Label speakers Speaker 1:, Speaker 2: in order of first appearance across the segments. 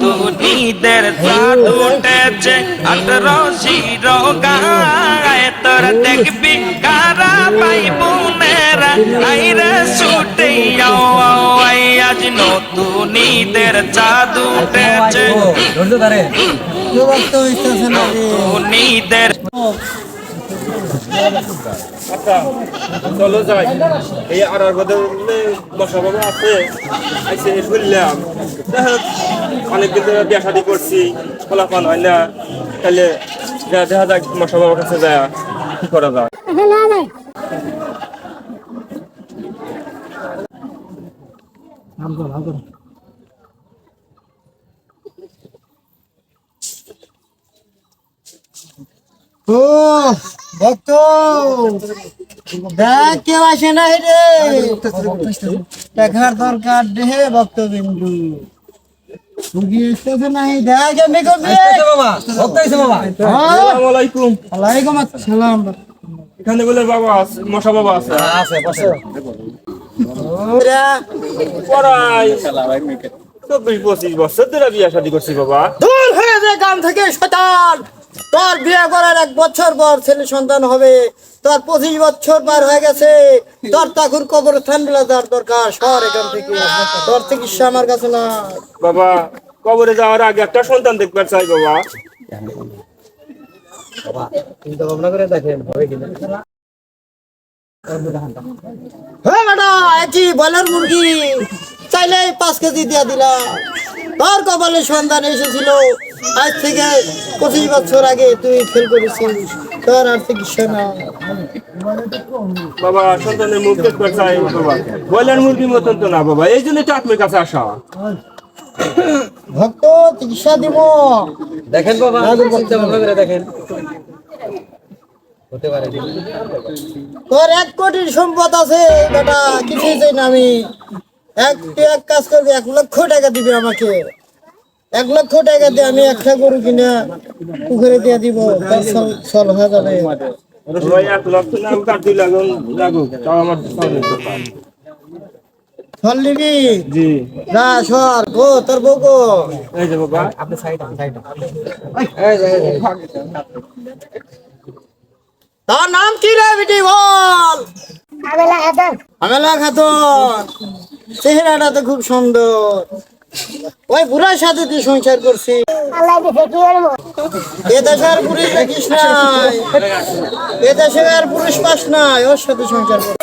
Speaker 1: নতুনিদের চাঁদ উঠেছে আঠারো শিরো গায়ে তোর দেখবি কারা পাই বোনেরা আইরে ছুটে আজ নতুনিদের চাঁদ উঠেছে
Speaker 2: একটু বক্ত আসতেছে না রে
Speaker 1: নতুনিদের
Speaker 3: আচ্ছা চলো যাই এই আর আর বদলে বসা বাবা আছে আইসে শুনলাম অনেকদিন ধরে বিয়া করছি ফলাফল হয় না তাহলে দেখা যাক কাছে যায় কি করা যায়
Speaker 2: ও ভক্ত! দেখ কেউ আসে না রে। দেখার দরকার রে ভক্ত বিন্দু
Speaker 3: আসসালাম। এখানে বলে বাবা আছে মশা বাবা আছে।
Speaker 2: ওরা।
Speaker 3: পড়াই। চব্বিশ পঁচিশ বছর ধরে বিয়া শাদি করছি বাবা।
Speaker 2: দূর হয়ে গ্রাম থেকে শতান তোর বিয়ে করার এক বছর পর ছেলে সন্তান হবে। তোর পঁচিশ বছর পার হয়ে গেছে। তোর তখন কবরস্থানগুলো দেওয়ার দরকার। শহর এখান থেকে। তোর চিকিৎসা আমার কাছে না
Speaker 3: বাবা কবরে যাওয়ার আগে একটা সন্তান দেখবার চাই বাবা।
Speaker 2: হ্যাঁ একই বয়লার মুরগি? চাইলে পাঁচ কেজি দিয়া দিলাম। তোর কপালে সন্তান এসেছিল। আজ থেকে পঁচিশ বছর আগে তুই ফেল করেছিস তোর আর চিকিৎসা না।
Speaker 3: বাবা সন্তানের মুখ দেখবার চাই বাবা। ব্রয়লার মুরগির মতন তো না বাবা। এই জন্য তো আপনার কাছে আসা।
Speaker 2: ভক্ত চিকিৎসা দিব।
Speaker 4: দেখেন বাবা চিন্তা ভাবনা করে দেখেন। হতে পারে।
Speaker 2: তোর এক কোটির সম্পদ আছে বেটা। কিছুই চাই না আমি। এক তুই এক কাজ করবি এক লক্ষ টাকা দিবি আমাকে। এক লক্ষ টাকা দিয়ে আমি একটা গরু কিনা পুকুরে দিয়ে দিব তার সল- সল যাবে।
Speaker 3: ভাই এক লক্ষ না তার দুই লাখ লাগুক তাও আমার সন্তানের দরকার।
Speaker 2: ফল নিবি?
Speaker 3: জি।
Speaker 2: সর গো তোর বউ গো।
Speaker 3: এই যে বাবা।
Speaker 2: তার নাম কি রে বিটি বল? আমেলা খাতুন। চেহারাটা তো খুব সুন্দর। ওই বুড়ার সাথে তুই সংসার করছি এ দেশে আর পুরুষ দেখিস নাই। এ দেশে আর পুরুষ পাস নাই, ওর সাথে সংসার কর।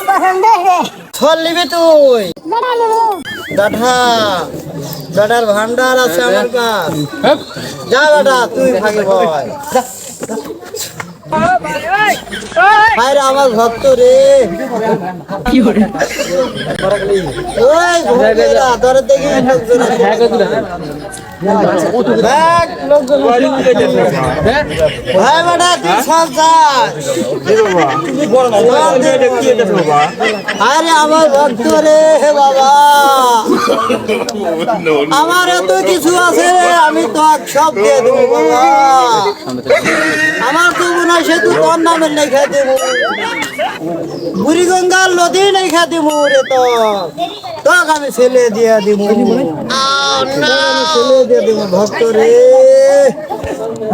Speaker 2: ছল নিবি তুই। দাঠা দাটার ভান্ডার আছে আমার কাছ। যা বেটা, তুই ভাগে ভয় আরে আমার ভক্ত রে। ওই ভক্তেরা ধরে দেখি লোকজন আছে। লোকজন ভাই বেটা তুই সব যাস আরে আমার ভক্ত রে, হে বাবা। আমার এত কিছু আছে, আমি তো সব দিয়ে দেবো, বাবা। আমার তো মনে হয় সেতু তোর নামে লেখা দেবো। বুড়িগঙ্গার নদী লেখা দেবো রে তো। তোকে আমি ছেলে দিয়ে দিব ছেলে দিয়ে দিব ভক্ত রে।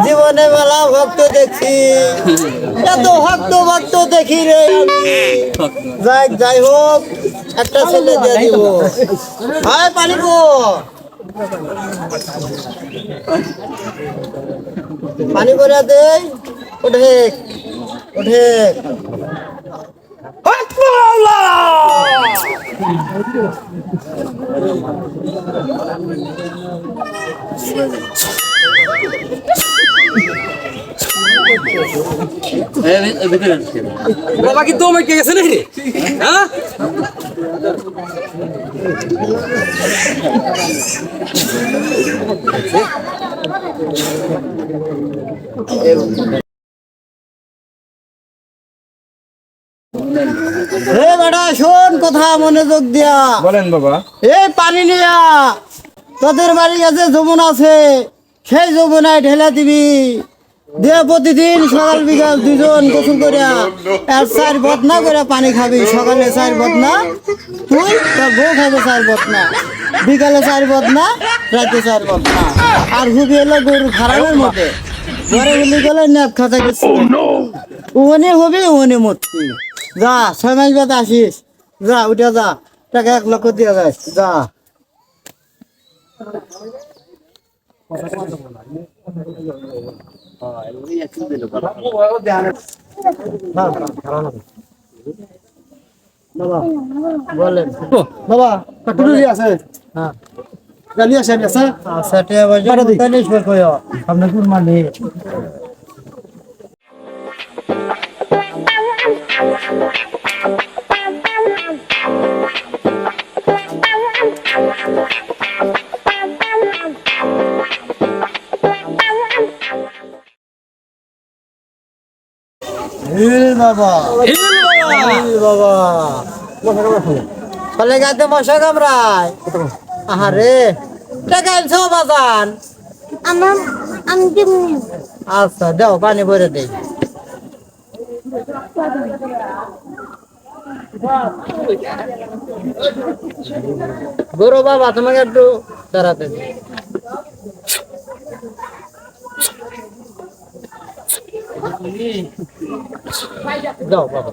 Speaker 2: জীবনে মেলা ভক্ত দেখছি। এত ভক্ত ভক্ত দেখি রে যাই যাই হোক, একটা ছেলে দিয়ে দিব হাই পানি পানি করে দেই, ওঠে। ওঠে।
Speaker 4: বাবা কি দমে কে গেছে নাকি হ্যাঁ
Speaker 2: হে বেটা শোন কথা মনোযোগ দিয়া।
Speaker 3: বলেন বাবা।
Speaker 2: এই পানি নিয়া তোদের বাড়ি কাছে যমুনা আছে সেই যমুনায় ঢেলে দিবি। দিয়ে প্রতিদিন সকাল বিকাল দুজন গোসল করিয়া আর চার বদনা করে পানি খাবি। সকালে চার বদনা তুই তোর বউ খাবে চার বদনা। বিকালে চার বদনা রাতে চার বদনা। আর হুবি হলো গরু খারাপের মধ্যে। ঘরে গুলি গেলে নেপ খাতা গেছে। উহনে হবি উহনে মরতি। যা ছয় মাস বাদ আসিস। যা উঠে যা টাকা এক লক্ষ দিয়ে যাস যা। বাবা বলেন।
Speaker 5: বাবা আছে?
Speaker 2: হ্যাঁ।
Speaker 5: গালি আছে আছে
Speaker 2: আছে কয় কোন মানে বাবা। হিল বাবা। ফলে গাতে মশা কামড়ায় আহারে টাকা আনছো বাজান
Speaker 6: আমার আমি
Speaker 2: আচ্ছা দাও পানি ভরে দেই গরু বাবা তোমাকে একটু দাঁড়াতে দিই। দাও বাবা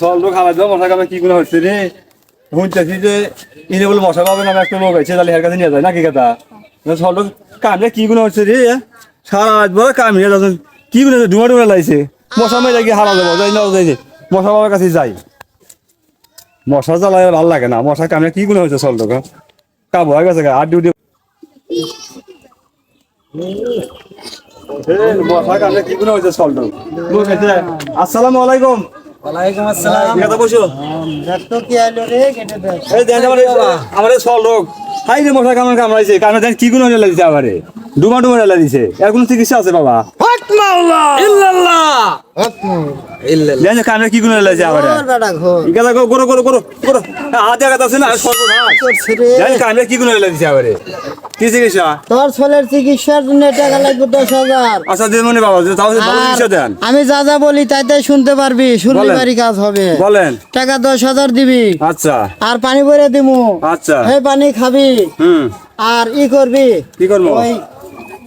Speaker 5: সল লোক খাবার দাও কি গুলো হচ্ছে রে? শুনতেছি যে ইনে বলে মশা পাবে না একটা লোক আছে তাহলে এর কি গুলো হচ্ছে রে? সারা রাত বড় কাম যাচ্ছে, কি গুলো ডুমা ডুমা লাগছে। মশা মেরে গিয়ে হারা যাই না, যাই মশা বাবার কাছে যাই। মশা জ্বালায় ভালো লাগে না। মশা কামে কি গুলো হচ্ছে সল লোক কাব হয়ে গেছে আর ডিউটি মশা কামে কি গুলো হচ্ছে সল লোক আসসালামু আলাইকুম।
Speaker 4: ওয়ালাইকুম আসসালাম।
Speaker 5: কথা বসো।
Speaker 2: দেখতো কি আইলো রে কেটে দেয়।
Speaker 5: এই দেন আমার আমারে সল রোগ হাই রে মশা কামড় কামড়াইছে। কামড়ে দেন কি গুণ হলে লাগছে ডুমা ডুমা হলে দিছে এর কোনো চিকিৎসা আছে বাবা? কি গুণ করো করো করো করো না সর্বনাশ। কি গুণ কি চিকিৎসা?
Speaker 2: তোর ছেলের চিকিৎসার জন্য টাকা লাগবে দশ হাজার।
Speaker 5: আচ্ছা দেন মনে বাবা তাও চিকিৎসা দেন।
Speaker 2: আমি যা যা বলি তাই তাই শুনতে পারবি শুনলি। বাড়ি কাজ হবে।
Speaker 5: বলেন।
Speaker 2: টাকা দশ হাজার দিবি।
Speaker 5: আচ্ছা।
Speaker 2: আর পানি ভরে দিমু।
Speaker 5: আচ্ছা।
Speaker 2: এই পানি খাবি।
Speaker 5: হুম।
Speaker 2: আর ই করবি।
Speaker 5: কি করব?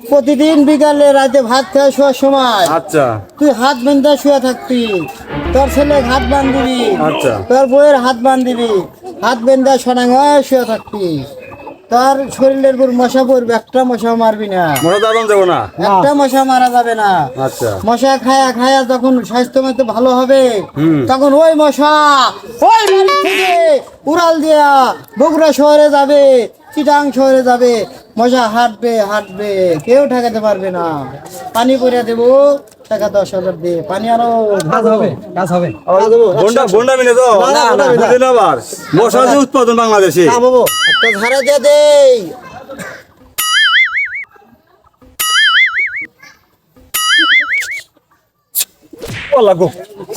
Speaker 2: প্রতিদিন বিকালে রাতে ভাত খাওয়া শোয়ার সময়।
Speaker 5: আচ্ছা।
Speaker 2: তুই হাত বেঁধে শুয়ে থাকবি তোর ছেলে হাত বান্ধিবি
Speaker 5: আচ্ছা।
Speaker 2: তোর বউয়ের হাত বান্ধিবি হাত বেঁধে সনাঙ্গ শুয়ে থাকবি তোর শরীরের উপর মশা পড়বে একটা মশা মারবি না।
Speaker 5: না?
Speaker 2: একটা মশা মারা যাবে না।
Speaker 5: আচ্ছা।
Speaker 2: মশা খায়া খায়া যখন স্বাস্থ্য মতো ভালো হবে তখন ওই মশা ওই বাড়ি থেকে উড়াল দিয়া বগুড়া শহরে যাবে চিটাং শহরে যাবে। মশা হাঁটবে হাঁটবে কেউ ঠেকাতে পারবে না। পানি পরে দেবো টাকা দশ হাজার দে পানি আরও
Speaker 4: কাজ হবে কাজ হবে।
Speaker 5: বন্ডা বন্ডা মিলে তো আবার। মশা যে উৎপাদন বাংলাদেশে।
Speaker 2: একটা ধারে দিয়ে দেই।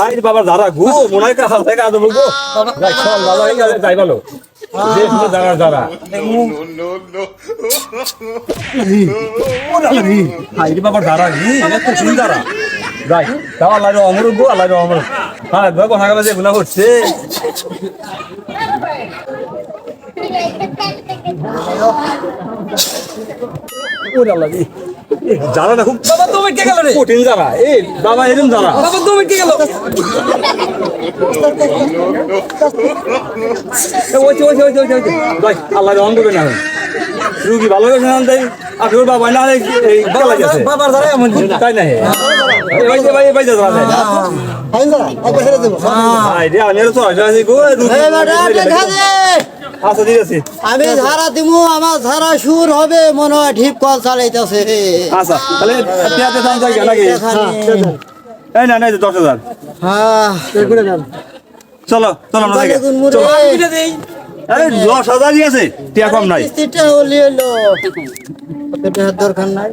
Speaker 5: আই বাবার দাঁড়া গো মনে হয় কাছে থেকে আদব গো। যাই চল বাবা যাই শুধু দাঁড়া দাঁড়া রে দাঁড়া এত শুন দাঁড়া যাই তাও আল্লাহ অমর গো আল্লাহ অমর হ্যাঁ গো কথা গেলে যে গুনাহ করছে ওরে আল্লাহ রে যারা না খুব
Speaker 4: বাবা তুমি কে গেল রে?
Speaker 5: কঠিন যারা এই বাবা এরম যারা
Speaker 4: বাবা তুমি কে গেল?
Speaker 5: ওই ওই ওই ওই ভাই আল্লাহ রহম করবে না রুগী ভালো না তাই আপনার বাবা না এই এই গলা গেছে।
Speaker 4: বাবার দ্বারা এমন
Speaker 5: তাই না ভাই ভাই ভাই না?
Speaker 2: না একবার ছেড়ে দেবো।
Speaker 5: রে আমি তো গো রুগী আচ্ছা ঠিক আছে।
Speaker 2: আমি ধারা দিমু আমার ধারা সুর হবে মনে হয় ঢিপ কল চালাইতেছে।
Speaker 5: আচ্ছা তাহলে পেঁয়াজের দাম যাই নাকি? এই না নাই দশ হাজার।
Speaker 2: হ্যাঁ।
Speaker 5: চলো চলো আমরা যাই চলো। এই দশ হাজারই আছে। টিয়া কম নাই।
Speaker 2: কিস্তিটা হলি এলো টাকার দরকার নাই।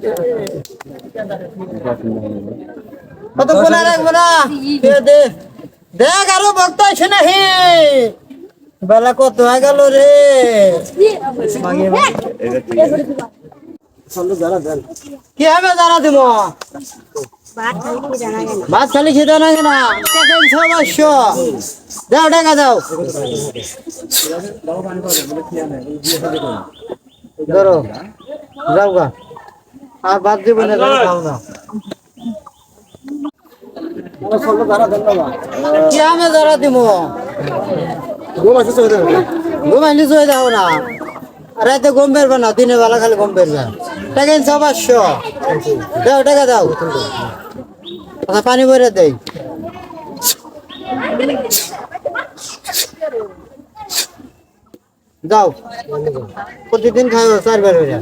Speaker 2: কত কোনা রাখব না দে দে। দেখ আরও বক্তা আছে নাহি। বেলা কত হয়ে গেল রে। কি হবে জানা দিব? ভাত খালি খেতে না কেনা? ছয়শো দাও টাকা দাও ধরো, যাও গা। আর বাদ দিব না খাও না কি আমি ধরা দিব? ঘুমাইলি চলে যাও না। রাতে গম বেরবে না, দিনের বেলা খালি গম বেরবে। টাকা ছবাশো দাও টাকা দাও পানি ভরে দেই যাও প্রতিদিন খাইব চারবার করে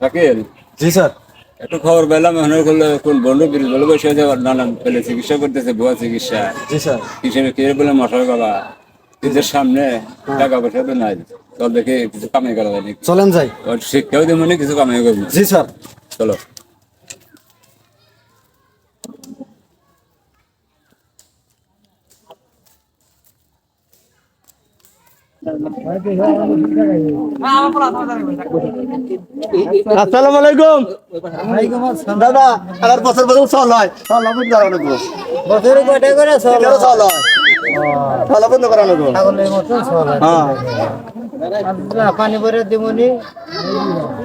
Speaker 5: শাকিল
Speaker 4: জি স্যার।
Speaker 5: একটু খবর পেলাম মনে করলে কোন বন্ধু বিরোধী বলে বসে আছে নানান পেলে চিকিৎসা করতেছে ভুয়া চিকিৎসা।
Speaker 4: জি স্যার।
Speaker 5: হিসেবে কে বলে মশার বাবা নিজের সামনে টাকা পয়সা তো নাই। চল দেখে কিছু কামাই করা যায় নাকি?
Speaker 4: চলেন যাই।
Speaker 5: শিক্ষাও দেবো কিছু কামাই করব?
Speaker 4: জি স্যার।
Speaker 5: চলো।
Speaker 4: আসসালামু আলাইকুম দাদা আমার বছর বছর চল হয়। চল গো।
Speaker 2: বছরে কয়টা করে চল
Speaker 4: চল হয়? চল বন্ধ করানো গো।
Speaker 2: ছাগলের চল
Speaker 4: হ্যাঁ।
Speaker 2: পানি ভরে দিমনি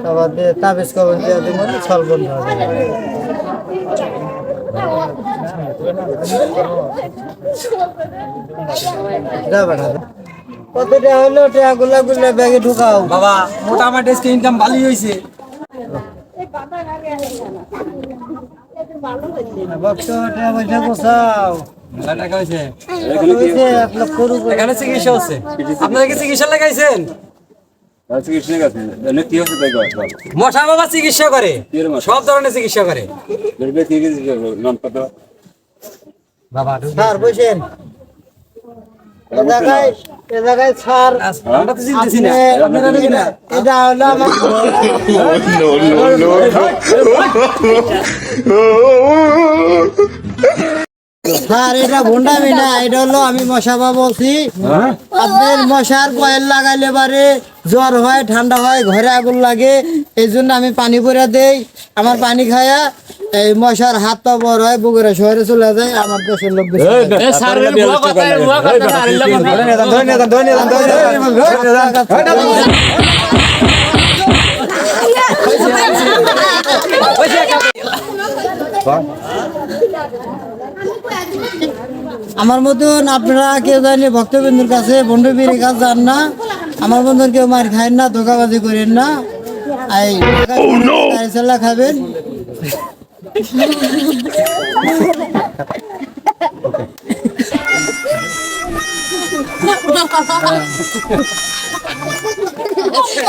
Speaker 2: তারপর তাবিজ কবর দিয়ে দিমনি ছল বন্ধ হবে যা বেটা যা। কতটা হলো টাকা গুলা গুলা ব্যাগে ঢুকাও।
Speaker 4: বাবা মোটামুটি আজকে ইনকাম ভালোই হয়েছে চিকিৎসা আপনারা কি লাগাইছেন?
Speaker 5: বল।
Speaker 4: মশা বাবা চিকিৎসা করে? সব ধরনের চিকিৎসা করে।
Speaker 5: কত?
Speaker 4: বাবা
Speaker 2: স্যার বসেন। স্যার এটা এটা ভুন্ডামি না এটা হলো আমি মশাবা বলছি। আপনার মশার কয়েল লাগাইলে পারে জ্বর হয় ঠান্ডা হয় ঘরে আগুন লাগে এই জন্য আমি পানি পরে দেই। আমার পানি খায়া এই মশার হাত পা বড় হয় বুকেরা শহরে চলে যায় আমার দেশের লোক আমার মতন আপনারা কেউ জানি ভক্তবিন্দুর কাছে বন্ধুবীরের কাছে যান না। আমার মতন কেউ মার খায় না ধোকাবাজি করেন না। এই খাবেন। Não, não, não, não.